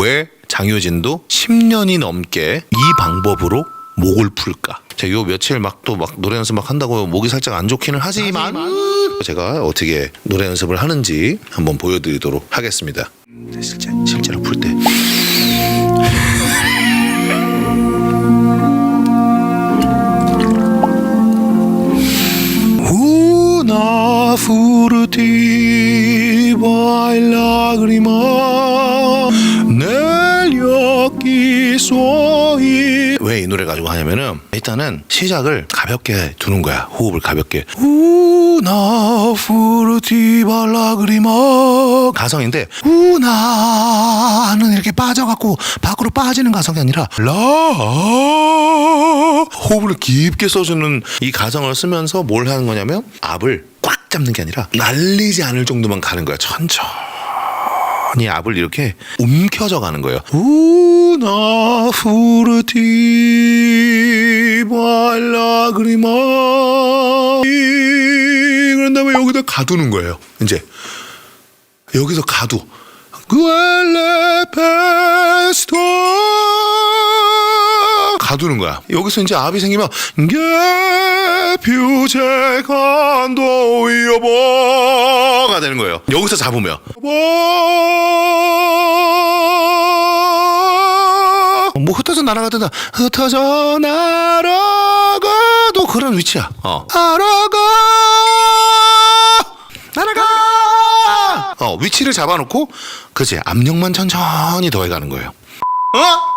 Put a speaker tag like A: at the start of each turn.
A: 왜 장효진도 10년이 넘게 이 방법으로 목을 풀까? 제가 요 며칠 막 또 막 노래 연습 막 한다고 목이 살짝 안 좋기는 하지만 제가 어떻게 노래 연습을 하는지 한번 보여드리도록 하겠습니다. 실제 실제로 풀 때. Una furtiva suoi 왜이 노래 가지고 하냐면은 일단은 시작을 가볍게 두는 거야. 호흡을 가볍게. furtiva lagrima 가성인데 우나는 이렇게 빠져갖고 밖으로 빠지는 가성이 아니라 라 호흡을 깊게 써주는 이 가성을 쓰면서 뭘 하는 거냐면 앞을 꽉 잡는 게 아니라 날리지 않을 정도만 가는 거야. 천천히 앞을 이렇게 움켜져 가는 거예요. 우나 푸르티바 라그리마. 그런 다음에 여기다 가두는 거예요. 이제 여기서 가두. 그엘레 페스토. 가두는 거야. 여기서 이제 압이 생기면 게 퓨제간도 이어버가 되는 거예요. 여기서 잡으면. 뭐 흩어져 날아가든다. 흩어져 날아가도 그런 위치야. 어. 날아가! 날아가! 어 위치를 잡아놓고 그지 압력만 천천히 더해가는 거예요. 어?